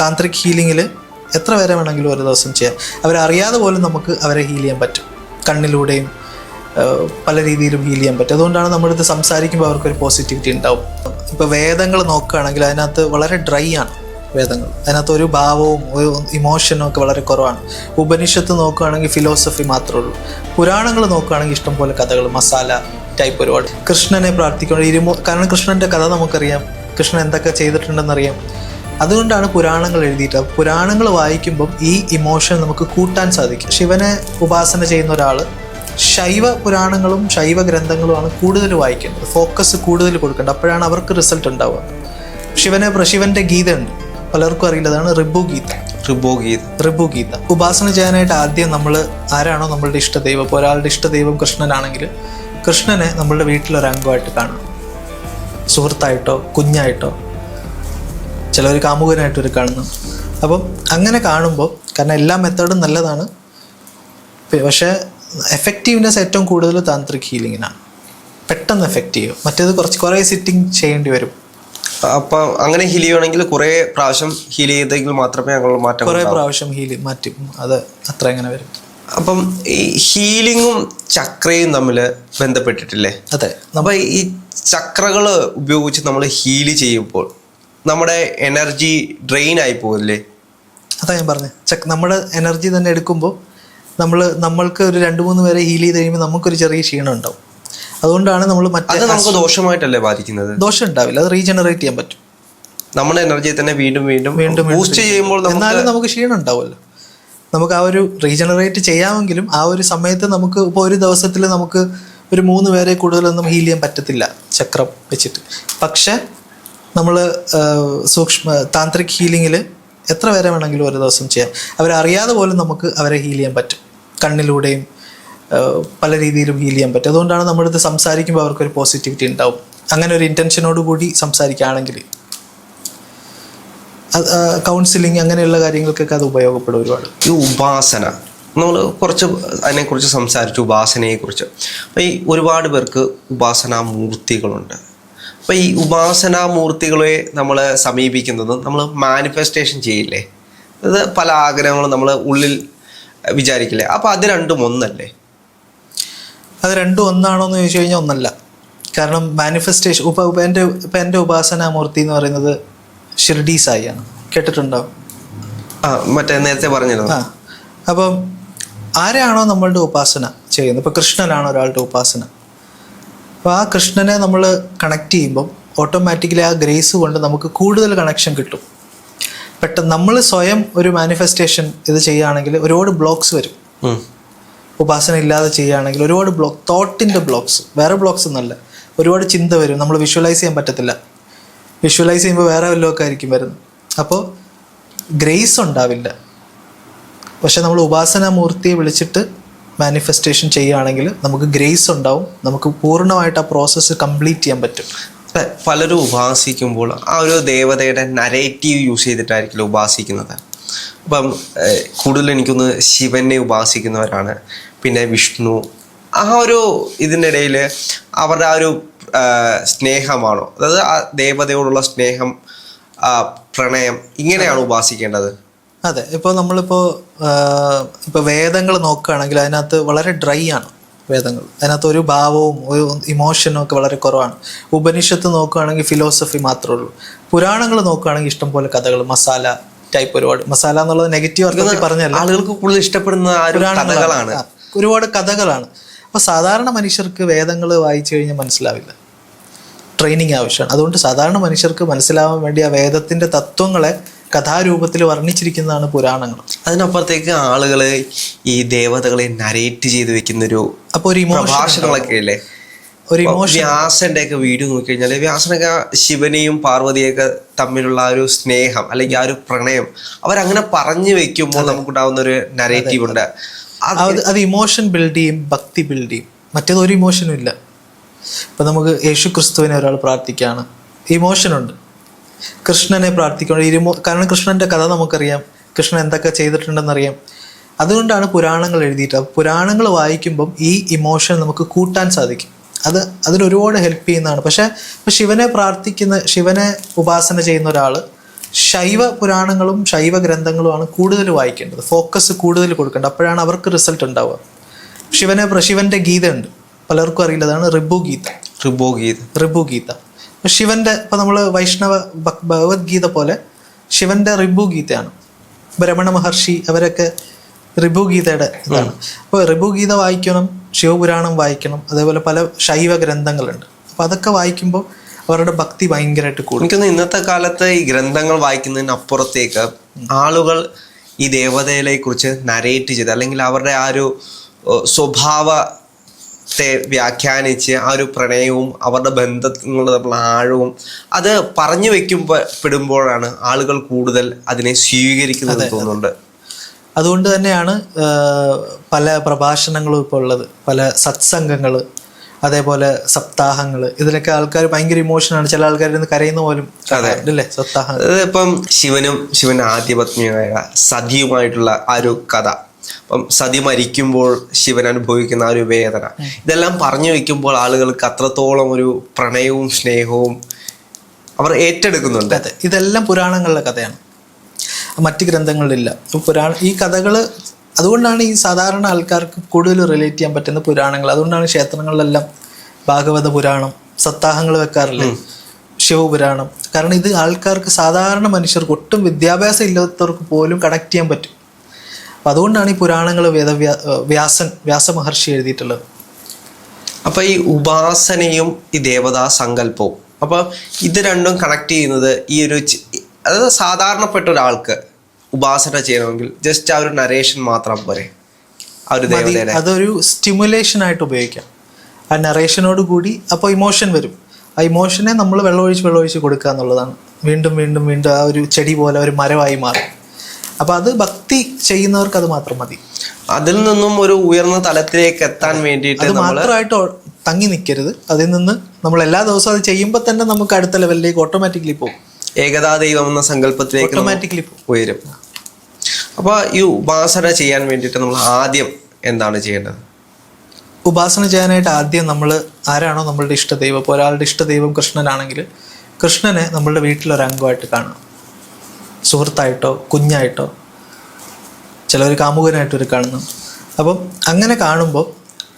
താന്ത്രിക് ഹീലിങ്ങിൽ എത്ര പേരെ വേണമെങ്കിലും ഒരു ദിവസം ചെയ്യാം. അവരറിയാതെ പോലും നമുക്ക് അവരെ ഹീൽ ചെയ്യാൻ പറ്റും. കണ്ണിലൂടെയും പല രീതിയിലും ഹീൽ ചെയ്യാൻ പറ്റും. അതുകൊണ്ടാണ് നമ്മളിത് സംസാരിക്കുമ്പോൾ അവർക്കൊരു പോസിറ്റിവിറ്റി ഉണ്ടാവും. ഇപ്പോൾ വേദങ്ങൾ നോക്കുകയാണെങ്കിൽ അതിനകത്ത് വളരെ ഡ്രൈ ആണ് വേദങ്ങൾ. അതിനകത്ത് ഒരു ഭാവവും ഒരു ഇമോഷനും ഒക്കെ വളരെ കുറവാണ്. ഉപനിഷത്ത് നോക്കുകയാണെങ്കിൽ ഫിലോസഫി മാത്രമേ ഉള്ളൂ. പുരാണങ്ങൾ നോക്കുകയാണെങ്കിൽ ഇഷ്ടംപോലെ കഥകൾ മസാല ടൈപ്പ് ഒരുപാട്. കൃഷ്ണനെ പ്രാർത്ഥിക്കണം ഇരുമോ കാരണം കൃഷ്ണന്റെ കഥ നമുക്കറിയാം. കൃഷ്ണൻ എന്തൊക്കെ ചെയ്തിട്ടുണ്ടെന്നറിയാം. അതുകൊണ്ടാണ് പുരാണങ്ങൾ എഴുതിയിട്ട് പുരാണങ്ങൾ വായിക്കുമ്പം ഈ ഇമോഷൻ നമുക്ക് കൂട്ടാൻ സാധിക്കും. ശിവനെ ഉപാസന ചെയ്യുന്ന ഒരാൾ ശൈവ പുരാണങ്ങളും ശൈവ ഗ്രന്ഥങ്ങളുമാണ് കൂടുതൽ വായിക്കേണ്ടത്. ഫോക്കസ് കൂടുതൽ കൊടുക്കേണ്ടത്. അപ്പോഴാണ് അവർക്ക് റിസൾട്ട് ഉണ്ടാവുക. ശിവനെ ശിവന്റെ ഗീത ഉണ്ട് പലർക്കും റിബു ഗീത. റിബു ഗീത. റിബു ഗീത. ഉപാസന ചെയ്യാനായിട്ട് ആദ്യം നമ്മൾ ആരാണോ നമ്മളുടെ ഇഷ്ടദൈവം ഇപ്പോൾ ഒരാളുടെ ഇഷ്ടദൈവം കൃഷ്ണനാണെങ്കിൽ കൃഷ്ണനെ നമ്മളുടെ വീട്ടിലൊരംഗമായിട്ട് കാണണം. സുഹൃത്തായിട്ടോ കുഞ്ഞായിട്ടോ ചിലർ കാമുകനായിട്ട് ഒരു കാണുന്നു. അപ്പം അങ്ങനെ കാണുമ്പോൾ കാരണം എല്ലാ മെത്തേഡും നല്ലതാണ്. പക്ഷേ എഫക്റ്റീവ്നെസ് ഏറ്റവും കൂടുതൽ താന്ത്രിക് ഹീലിങ്ങിനാണ് പെട്ടെന്ന് എഫക്റ്റീവ് മറ്റേത് കുറച്ച് കുറേ സിറ്റിംഗ് ചെയ്യേണ്ടി വരും. അപ്പോൾ അങ്ങനെ ഹീൽ ചെയ്യണമെങ്കിൽ കുറേ പ്രാവശ്യം ഹീൽ ചെയ്തെങ്കിൽ മാത്രമേ ഞങ്ങൾ മാറ്റം കുറേ പ്രാവശ്യം ഹീൽ മാറ്റും. അത് അത്ര എങ്ങനെ വരും. അപ്പം ഈ ഹീലിങ്ങും ചക്രയും തമ്മിൽ ബന്ധപ്പെട്ടിട്ടില്ലേ? അതെ. അപ്പം ഈ ചക്രകൾ ഉപയോഗിച്ച് നമ്മൾ ഹീൽ ചെയ്യുമ്പോൾ നമ്മുടെ എനർജി ഡ്രെയിൻ ആയി പോകില്ലേ അതാ ഞാൻ പറഞ്ഞത് ചക്ക് നമ്മുടെ എനർജി തന്നെ എടുക്കുമ്പോൾ നമ്മൾ നമ്മൾക്ക് ഒരു രണ്ട് മൂന്ന് പേരെ ഹീൽ ചെയ്ത് കഴിയുമ്പോൾ നമുക്കൊരു ചെറിയ ക്ഷീണം ഉണ്ടാവും. അതുകൊണ്ടാണ് നമ്മൾ അത് നമുക്ക് ദോഷമായിട്ടല്ലേ ബാധിക്കുന്നത്? ദോഷം ഉണ്ടാവില്ല. അത് റീജനറേറ്റ് ചെയ്യാൻ പറ്റും. നമ്മുടെ എനർജിയെ തന്നെ വീണ്ടും വീണ്ടും വീണ്ടും ബൂസ്റ്റ് ചെയ്യുമ്പോൾ എന്നാലും നമുക്ക് ക്ഷീണം ഉണ്ടാവുമല്ലോ. നമുക്ക് ആ ഒരു റീജനറേറ്റ് ചെയ്യാമെങ്കിലും ആ ഒരു സമയത്ത് നമുക്ക് ഇപ്പോൾ ഒരു ദിവസത്തിൽ നമുക്ക് ഒരു മൂന്ന് പേരെ കൂടുതലൊന്നും ഹീൽ ചെയ്യാൻ പറ്റത്തില്ല. ചക്രം വെച്ചിട്ട്. പക്ഷെ നമ്മൾ സൂക്ഷ്മ താന്ത്രിക് ഹീലിങ്ങിൽ എത്ര പേരെ വേണമെങ്കിലും ഒരു ദിവസം ചെയ്യാം. അവരറിയാതെ പോലും നമുക്ക് അവരെ ഹീൽ ചെയ്യാൻ പറ്റും. കണ്ണിലൂടെയും പല രീതിയിലും ഹീൽ ചെയ്യാൻ പറ്റും. അതുകൊണ്ടാണ് നമ്മളിത് സംസാരിക്കുമ്പോൾ അവർക്കൊരു പോസിറ്റിവിറ്റി ഉണ്ടാവും. അങ്ങനെ ഒരു ഇന്റൻഷനോട് കൂടി സംസാരിക്കുകയാണെങ്കിൽ കൗൺസിലിംഗ് അങ്ങനെയുള്ള കാര്യങ്ങൾക്കൊക്കെ അത് ഉപയോഗപ്പെടും ഒരുപാട്. ഈ ഉപാസന നമ്മൾ കുറച്ച് അതിനെക്കുറിച്ച് സംസാരിച്ചു ഉപാസനയെക്കുറിച്ച്. അപ്പോൾ ഈ ഒരുപാട് പേർക്ക് ഉപാസനാ മൂർത്തികളുണ്ട് അപ്പം ഈ ഉപാസനാ മൂർത്തികളെ നമ്മൾ സമീപിക്കുന്നത് നമ്മൾ മാനിഫെസ്റ്റേഷൻ ചെയ്യില്ലേ? അത് പല ആഗ്രഹങ്ങളും നമ്മൾ ഉള്ളിൽ വിചാരിക്കില്ലേ? അപ്പോൾ അത് രണ്ടും ഒന്നല്ലേ? അത് രണ്ടും ഒന്നാണോ എന്ന് ചോദിച്ചു കഴിഞ്ഞാൽ ഒന്നല്ല. കാരണം മാനിഫെസ്റ്റേഷൻ ഉപ ഇപ്പം എന്റെ ഇപ്പം എന്റെ ഉപാസനാമൂർത്തി എന്ന് പറയുന്നത് ഷിർഡി സായിയാണ് കേട്ടിട്ടുണ്ടോ? ആ മറ്റേ നേരത്തെ പറഞ്ഞിരുന്നു. ആ അപ്പം ആരാണോ നമ്മളുടെ ഉപാസന ചെയ്യുന്നത്? ഇപ്പോൾ കൃഷ്ണനാണ് ഒരാളുടെ ഉപാസന. അപ്പോൾ ആ കൃഷ്ണനെ നമ്മൾ കണക്ട് ചെയ്യുമ്പം ഓട്ടോമാറ്റിക്കലി ആ ഗ്രേസ് കൊണ്ട് നമുക്ക് കൂടുതൽ കണക്ഷൻ കിട്ടും. പെട്ടെന്ന് നമ്മൾ സ്വയം ഒരു മാനിഫെസ്റ്റേഷൻ ഇത് ചെയ്യുകയാണെങ്കിൽ ഒരുപാട് ബ്ലോക്സ് വരും. ഉപാസന ഇല്ലാതെ ചെയ്യുകയാണെങ്കിൽ ഒരുപാട് ബ്ലോക്ക് തോട്ടിന്റെ ബ്ലോക്സ് വേറെ ബ്ലോക്സ് ഒന്നല്ല ഒരുപാട് ചിന്ത വരും. നമ്മൾ വിഷ്വലൈസ് ചെയ്യാൻ പറ്റത്തില്ല. വിഷ്വലൈസ് ചെയ്യുമ്പോൾ വേറെ വല്ലതൊക്കെ ആയിരിക്കും വരുന്നത്. അപ്പോൾ ഗ്രേസ് ഉണ്ടാവില്ല. പക്ഷെ നമ്മൾ ഉപാസന മൂർത്തിയെ വിളിച്ചിട്ട് മാനിഫെസ്റ്റേഷൻ ചെയ്യുകയാണെങ്കിൽ നമുക്ക് ഗ്രേസ് ഉണ്ടാവും. നമുക്ക് പൂർണമായിട്ട് ആ പ്രോസസ്സ് കംപ്ലീറ്റ് ചെയ്യാൻ പറ്റും. പലരും ഉപാസിക്കുമ്പോൾ ആ ഒരു ദേവതയുടെ നരേറ്റീവ് യൂസ് ചെയ്തിട്ടായിരിക്കില്ല ഉപാസിക്കുന്നത്? അപ്പം കൂടുതൽ എനിക്കൊന്ന് ശിവനെ ഉപാസിക്കുന്നവരാണ്. പിന്നെ വിഷ്ണു ആ ഒരു ഇതിനിടയിൽ അവരുടെ ആ ഒരു സ്നേഹമാണോ? അതായത് ആ ദേവതയോടുള്ള സ്നേഹം പ്രണയം ഇങ്ങനെയാണ് ഉപാസിക്കേണ്ടത്? അതെ ഇപ്പോൾ നമ്മളിപ്പോൾ ഇപ്പോൾ വേദങ്ങൾ നോക്കുകയാണെങ്കിൽ അതിനകത്ത് വളരെ ഡ്രൈ ആണ് വേദങ്ങൾ. അതിനകത്ത് ഒരു ഭാവവും ഒരു ഇമോഷനും ഒക്കെ വളരെ കുറവാണ്. ഉപനിഷത്ത് നോക്കുകയാണെങ്കിൽ ഫിലോസഫി മാത്രമേ ഉള്ളൂ. പുരാണങ്ങൾ നോക്കുകയാണെങ്കിൽ ഇഷ്ടംപോലെ കഥകൾ മസാല ടൈപ്പ് ഒരുപാട്. മസാല എന്നുള്ളത് നെഗറ്റീവ് അർത്ഥത്തിൽ പറഞ്ഞല്ല ആളുകൾക്ക് കൂടുതൽ ഇഷ്ടപ്പെടുന്ന കഥകളാണ്. ഒരുപാട് കഥകളാണ്. അപ്പോൾ സാധാരണ മനുഷ്യർക്ക് വേദങ്ങൾ വായിച്ചു കഴിഞ്ഞാൽ മനസ്സിലാവില്ല. ട്രെയിനിങ് ആവശ്യമാണ്. അതുകൊണ്ട് സാധാരണ മനുഷ്യർക്ക് മനസ്സിലാവാൻ വേണ്ടി ആ വേദത്തിന്റെ തത്വങ്ങളെ കഥാരൂപത്തിൽ വർണിച്ചിരിക്കുന്നതാണ് പുരാണങ്ങൾ. അതിനപ്പുറത്തേക്ക് ആളുകൾ ഈ ദേവതകളെ നരേറ്റ് ചെയ്ത് വെക്കുന്ന ഒരു അപ്പോൾ ഒരു പ്രഭാഷണങ്ങളൊക്കെ ഇല്ലേ ഒരു ഇമോഷൻ വ്യാസന്റെ ഒക്കെ വീഡിയോ നോക്കിക്കഴിഞ്ഞാൽ വ്യാസനൊക്കെ ശിവനെയും പാർവതിയൊക്കെ തമ്മിലുള്ള ആ ഒരു സ്നേഹം അല്ലെങ്കിൽ ആ ഒരു പ്രണയം അവരങ്ങനെ പറഞ്ഞു വെക്കുമ്പോൾ നമുക്കുണ്ടാവുന്ന ഒരു നരേറ്റീവ് ഉണ്ട്. അത് അത് അത് ഇമോഷൻ ബിൽഡ് ചെയ്യും ഭക്തി ബിൽഡ് ചെയ്യും. മറ്റേത് ഒരു ഇമോഷനും ഇല്ല. ഇപ്പം നമുക്ക് യേശു ക്രിസ്തുവിനെ ഒരാൾ പ്രാർത്ഥിക്കുകയാണ് ഇമോഷനുണ്ട് കൃഷ്ണനെ പ്രാർത്ഥിക്കണം ഇരുമോ കാരണം കൃഷ്ണന്റെ കഥ നമുക്കറിയാം. കൃഷ്ണൻ എന്തൊക്കെ ചെയ്തിട്ടുണ്ടെന്നറിയാം. അതുകൊണ്ടാണ് പുരാണങ്ങൾ എഴുതിയിട്ട് പുരാണങ്ങൾ വായിക്കുമ്പം ഈ ഇമോഷൻ നമുക്ക് കൂട്ടാൻ സാധിക്കും. അത് അതിനൊരുപാട് ഹെൽപ്പ് ചെയ്യുന്നതാണ്. പക്ഷേ ഇപ്പം ശിവനെ പ്രാർത്ഥിക്കുന്ന ശിവനെ ഉപാസന ചെയ്യുന്ന ഒരാൾ ശൈവ പുരാണങ്ങളും ശൈവ ഗ്രന്ഥങ്ങളുമാണ് കൂടുതൽ വായിക്കേണ്ടത്. ഫോക്കസ് കൂടുതൽ കൊടുക്കേണ്ടത്. അപ്പോഴാണ് അവർക്ക് റിസൾട്ട് ഉണ്ടാവുക. ശിവനെ ശിവന്റെ ഗീത ഉണ്ട് പലർക്കും അറിയില്ല അതാണ് റിബു ഗീത റിബു ഗീത റിബു ഗീത ശിവന്റെ ഇപ്പൊ നമ്മൾ വൈഷ്ണവ ഭഗവത്ഗീത പോലെ ശിവന്റെ റിബു ഗീതയാണ് ബ്രഹ്മണ മഹർഷി അവരൊക്കെ റിബു ഗീതയുടെ ഇതാണ്. അപ്പോൾ റിബു ഗീത വായിക്കണം ശിവപുരാണം വായിക്കണം അതേപോലെ പല ശൈവ ഗ്രന്ഥങ്ങളുണ്ട്. അപ്പൊ അതൊക്കെ വായിക്കുമ്പോൾ അവരുടെ ഭക്തി ഭയങ്കരമായിട്ട് കൂടും. എനിക്കൊന്ന് ഇന്നത്തെ കാലത്ത് ഈ ഗ്രന്ഥങ്ങൾ വായിക്കുന്നതിന് അപ്പുറത്തേക്ക് ആളുകൾ ഈ ദേവതയെ കുറിച്ച് നരേറ്റ് ചെയ്ത് അല്ലെങ്കിൽ അവരുടെ ആ ഒരു ഏഹ്, സ്വഭാവത്തെ വ്യാഖ്യാനിച്ച് ആ ഒരു പ്രണയവും അവരുടെ ബന്ധങ്ങളുടെ തമ്മിലുള്ള ആഴവും അത് പറഞ്ഞു വെക്കുമ്പോൾ പെടുമ്പോഴാണ് ആളുകൾ കൂടുതൽ അതിനെ സ്വീകരിക്കുന്നത് തോന്നുന്നുണ്ട്. അതുകൊണ്ട് തന്നെയാണ് പല പ്രഭാഷണങ്ങളും ഇപ്പോൾ ഉള്ളത്. പല സത്സംഗങ്ങൾ അതേപോലെ സപ്താഹങ്ങൾ ഇതിലൊക്കെ ആൾക്കാർ ഭയങ്കര ഇമോഷനാണ് ചില ആൾക്കാർ ഇരുന്ന് കരയുന്ന പോലും അതെ. അല്ലേ സപ്താഹം ഇപ്പം ശിവനും ശിവൻ ആദ്യ പത്നിയായ സതിയുമായിട്ടുള്ള ആ ഒരു കഥ. അപ്പം സതി മരിക്കുമ്പോൾ ശിവൻ അനുഭവിക്കുന്ന ആ ഒരു വേദന. ഇതെല്ലാം പറഞ്ഞു വെക്കുമ്പോൾ ആളുകൾക്ക് അത്രത്തോളം ഒരു പ്രണയവും സ്നേഹവും അവർ ഏറ്റെടുക്കുന്നുണ്ട്. അതെ ഇതെല്ലാം പുരാണങ്ങളിലെ കഥയാണ്. മറ്റ് ഗ്രന്ഥങ്ങളിലില്ല. ഇപ്പം പുരാണ ഈ കഥകൾ അതുകൊണ്ടാണ് ഈ സാധാരണ ആൾക്കാർക്ക് കൂടുതൽ റിലേറ്റ് ചെയ്യാൻ പറ്റുന്ന പുരാണങ്ങൾ. അതുകൊണ്ടാണ് ക്ഷേത്രങ്ങളിലെല്ലാം ഭാഗവത പുരാണം സപ്താഹങ്ങൾ വെക്കാറില്ലേ? ശിവപുരാണം. കാരണം ഇത് ആൾക്കാർക്ക് സാധാരണ മനുഷ്യർക്ക് ഒട്ടും വിദ്യാഭ്യാസം ഇല്ലാത്തവർക്ക് പോലും കണക്ട് ചെയ്യാൻ പറ്റും. അപ്പം അതുകൊണ്ടാണ് ഈ പുരാണങ്ങൾ വേദവ്യാസൻ വ്യാസൻ വ്യാസമഹർഷി എഴുതിയിട്ടുള്ളത്. അപ്പോൾ ഈ ഉപാസനയും ഈ ദേവതാ സങ്കല്പവും. അപ്പോൾ ഇത് രണ്ടും കണക്ട് ചെയ്യുന്നത് ഈ ഒരു അതായത് സാധാരണപ്പെട്ട ഒരാൾക്ക് ഉപാസന ചെയ്യണമെങ്കിൽ ജസ്റ്റ് ആ ഒരു നരേഷൻ മാത്രം പോരെ. ആ ഒരു. ദേവതയുടെ അതൊരു സ്റ്റിമുലേഷൻ ആയിട്ട് ഉപയോഗിക്കാം. ആ നറേഷനോട് കൂടി അപ്പോൾ ഇമോഷൻ വരും. ആ ഇമോഷനെ നമ്മൾ വെള്ളമൊഴിച്ച് വെള്ളമൊഴിച്ച് കൊടുക്കുക എന്നുള്ളതാണ്. വീണ്ടും വീണ്ടും വീണ്ടും ആ ഒരു ചെടി പോലെ ഒരു മരമായി മാറും. അപ്പോൾ അത് ഭക്തി ചെയ്യുന്നവർക്ക് അത് മാത്രം മതി. അതിൽ നിന്നും ഒരു ഉയർന്ന തലത്തിലേക്ക് എത്താൻ വേണ്ടിയിട്ട് അത് മാത്രമായിട്ട് തങ്ങി നിൽക്കരുത് അതിൽ നിന്ന് നമ്മൾ എല്ലാ ദിവസവും അത് ചെയ്യുമ്പോൾ തന്നെ നമുക്ക് അടുത്ത ലെവലിലേക്ക് ഓട്ടോമാറ്റിക്കലി പോകും. ഏകതാ ദൈവം എന്ന സങ്കല്പത്തിലേക്ക് ഓട്ടോമാറ്റിക്കലി ഉയരും. അപ്പോൾ ഈ ഉപാസന ചെയ്യാൻ വേണ്ടിയിട്ട് നമ്മൾ ആദ്യം എന്താണ് ചെയ്യേണ്ടത്? ഉപാസന ചെയ്യാനായിട്ട് ആദ്യം നമ്മൾ ആരാണോ നമ്മളുടെ ഇഷ്ടദൈവം ഇപ്പോൾ ഒരാളുടെ ഇഷ്ടദൈവം കൃഷ്ണനാണെങ്കിൽ കൃഷ്ണനെ നമ്മളുടെ വീട്ടിലൊരംഗമായിട്ട് കാണണം. സുഹൃത്തായിട്ടോ കുഞ്ഞായിട്ടോ ചിലവർ കാമുകനായിട്ടൊരു കാണുന്നു. അപ്പം അങ്ങനെ കാണുമ്പോൾ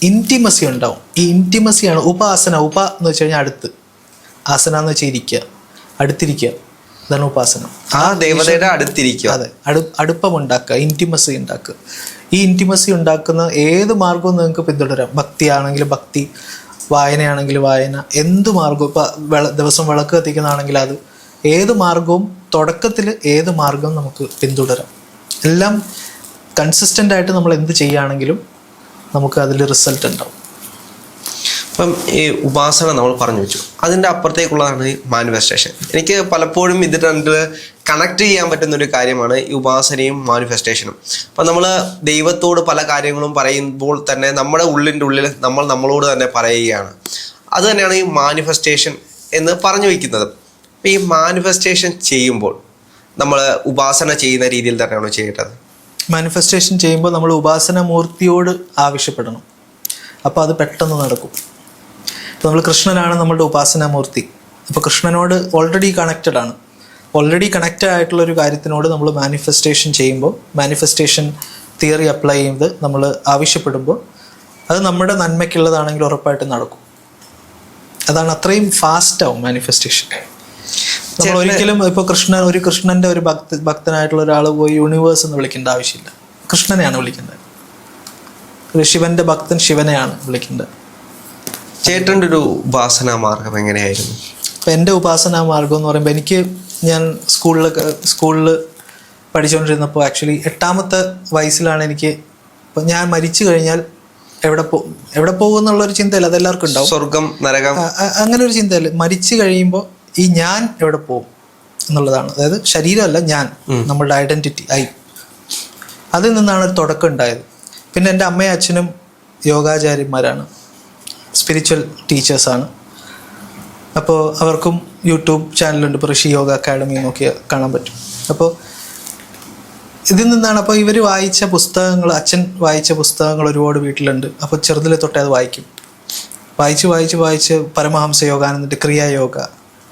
ഇന്റിമസി ഉണ്ടാവും. ഈ ഇന്റിമസിയാണ് ഉപാസന. ഉപ എന്ന് വെച്ച് കഴിഞ്ഞാൽ അടുത്ത്. ആസന എന്ന് വെച്ചാൽ ഇരിക്കുക അടുത്തിരിക്കുക അതാണ് ഉപാസന. ആ ദേവതയുടെ അടുത്തിരിക്കുക. അതെ. അടു അടുപ്പം ഉണ്ടാക്കുക ഇന്റിമസി ഉണ്ടാക്കുക. ഈ ഇന്റിമസി ഉണ്ടാക്കുന്ന ഏത് മാർഗവും നിങ്ങൾക്ക് പിന്തുടരാം. ഭക്തിയാണെങ്കിൽ ഭക്തി വായനയാണെങ്കിൽ വായന എന്ത് മാർഗവും ഇപ്പം വിള ദിവസം വിളക്ക് കത്തിക്കുന്നതാണെങ്കിൽ അത് ഏത് മാർഗവും തുടക്കത്തിൽ ഏത് മാർഗവും നമുക്ക് പിന്തുടരാം. എല്ലാം കൺസിസ്റ്റന്റ് ആയിട്ട് നമ്മൾ എന്ത് ചെയ്യുകയാണെങ്കിലും നമുക്ക് അതിൽ റിസൾട്ട് ഉണ്ടാവും. അപ്പം ഈ ഉപാസന നമ്മൾ പറഞ്ഞു വെച്ചു. അതിന്റെ അപ്പുറത്തേക്കുള്ളതാണ് മാനിഫെസ്റ്റേഷൻ എനിക്ക് പലപ്പോഴും ഇത് രണ്ട് കണക്ട് ചെയ്യാൻ പറ്റുന്ന ഒരു കാര്യമാണ് ഈ ഉപാസനയും മാനിഫെസ്റ്റേഷനും അപ്പം നമ്മൾ ദൈവത്തോട് പല കാര്യങ്ങളും പറയുമ്പോൾ തന്നെ നമ്മുടെ ഉള്ളിന്റെ ഉള്ളിൽ നമ്മൾ നമ്മളോട് തന്നെ പറയുകയാണ്. അത് തന്നെയാണ് ഈ മാനിഫെസ്റ്റേഷൻ എന്ന് പറഞ്ഞു വയ്ക്കുന്നത് ഈ മാനിഫെസ്റ്റേഷൻ ചെയ്യുമ്പോൾ നമ്മൾ ഉപാസന ചെയ്യുന്ന രീതിയിൽ തന്നെയാണോ ചെയ്യേണ്ടത്? മാനിഫെസ്റ്റേഷൻ ചെയ്യുമ്പോൾ നമ്മൾ ഉപാസന മൂർത്തിയോട് ആവശ്യപ്പെടണം. അപ്പോൾ അത് പെട്ടെന്ന് നടക്കും. ഇപ്പോൾ നമ്മൾ കൃഷ്ണനാണ് നമ്മളുടെ ഉപാസന മൂർത്തി അപ്പോൾ കൃഷ്ണനോട് ഓൾറെഡി കണക്റ്റഡ് ആണ്. ഓൾറെഡി കണക്റ്റഡ് ആയിട്ടുള്ള ഒരു കാര്യത്തിനോട് നമ്മൾ മാനിഫെസ്റ്റേഷൻ ചെയ്യുമ്പോൾ മാനിഫെസ്റ്റേഷൻ തിയറി അപ്ലൈ ചെയ്ത് നമ്മൾ ആവശ്യപ്പെടുമ്പോൾ അത് നമ്മുടെ നന്മയ്ക്കുള്ളതാണെങ്കിൽ ഉറപ്പായിട്ട് നടക്കും. അതാണ് അത്രയും ഫാസ്റ്റ് ആവും മാനിഫെസ്റ്റേഷൻ നമ്മൾ ഒരിക്കലും ഇപ്പൊ കൃഷ്ണൻ ഒരു കൃഷ്ണന്റെ ഒരു ഭക്ത ഭക്തനായിട്ടുള്ള ഒരാൾ പോയി യൂണിവേഴ്സ് എന്ന് വിളിക്കേണ്ട ആവശ്യമില്ല. കൃഷ്ണനെയാണ് വിളിക്കേണ്ടത്. ഒരു ശിവന്റെ ഭക്തൻ ശിവനെയാണ് വിളിക്കേണ്ടത്. ചേട്ടന്റെ ഒരു ഉപാസനാ മാർഗം എങ്ങനെയായിരുന്നു? അപ്പം എന്റെ ഉപാസനാ മാർഗം എന്ന് പറയുമ്പോൾ എനിക്ക് ഞാൻ സ്കൂളിൽ സ്കൂളിൽ പഠിച്ചുകൊണ്ടിരുന്നപ്പോൾ ആക്ച്വലി എട്ടാമത്തെ വയസ്സിലാണ് എനിക്ക് ഇപ്പം ഞാൻ മരിച്ചു കഴിഞ്ഞാൽ എവിടെ പോ എവിടെ പോകും എന്നുള്ളൊരു ചിന്തയില്ല അതെല്ലാവർക്കും ഉണ്ടാവും. സ്വർഗം നരകം. അങ്ങനെ ഒരു ചിന്തയില്ല. മരിച്ചു കഴിയുമ്പോൾ ഈ ഞാൻ എവിടെ പോകും എന്നുള്ളതാണ്. അതായത് ശരീരമല്ല ഞാൻ നമ്മളുടെ ഐഡന്റിറ്റി ഐ അതിൽ നിന്നാണ് ഒരു തുടക്കം ഉണ്ടായത്. പിന്നെ എന്റെ അമ്മയും അച്ഛനും യോഗാചാര്യന്മാരാണ്. സ്പിരിച്വൽ ടീച്ചേഴ്സാണ് അപ്പോൾ അവർക്കും യൂട്യൂബ് ചാനലുണ്ട്. ഇപ്പോൾ ഋഷി യോഗ അക്കാഡമി നോക്കിയ കാണാൻ പറ്റും. അപ്പോൾ ഇതിൽ നിന്നാണ് അപ്പോൾ ഇവർ വായിച്ച പുസ്തകങ്ങൾ അച്ഛൻ വായിച്ച പുസ്തകങ്ങൾ ഒരുപാട് വീട്ടിലുണ്ട്. അപ്പോൾ ചെറുതിലെ തൊട്ടേ അത് വായിക്കും. വായിച്ച് വായിച്ച് വായിച്ച് പരമഹംസ യോഗ യോഗാനന്ദന്റെ ക്രിയായോഗ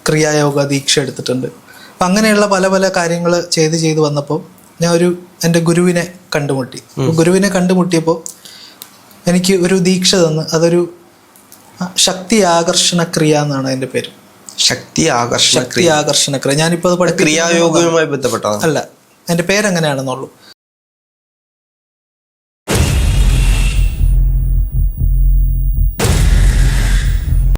ക്രിയായോഗ ദീക്ഷ എടുത്തിട്ടുണ്ട്. അപ്പം അങ്ങനെയുള്ള പല പല കാര്യങ്ങൾ ചെയ്ത് ചെയ്ത് വന്നപ്പോൾ ഞാൻ ഒരു എന്റെ ഗുരുവിനെ കണ്ടുമുട്ടി. ഗുരുവിനെ കണ്ടുമുട്ടിയപ്പോൾ എനിക്ക് ഒരു ദീക്ഷ തന്ന് അതൊരു ശക്തി ആകർഷണ ക്രിയ എന്നാണ് അതിന്റെ പേര്. ശക്തി ആകർഷണ ശക്തി ആകർഷണ ക്രിയ. ഞാനിപ്പോൾ അത് പഠിപ്പിക്കുന്നത് ക്രിയായോഗവുമായി ബന്ധപ്പെട്ടതാണ് അല്ല എന്റെ പേരങ്ങനെയാണെന്നുള്ളൂ.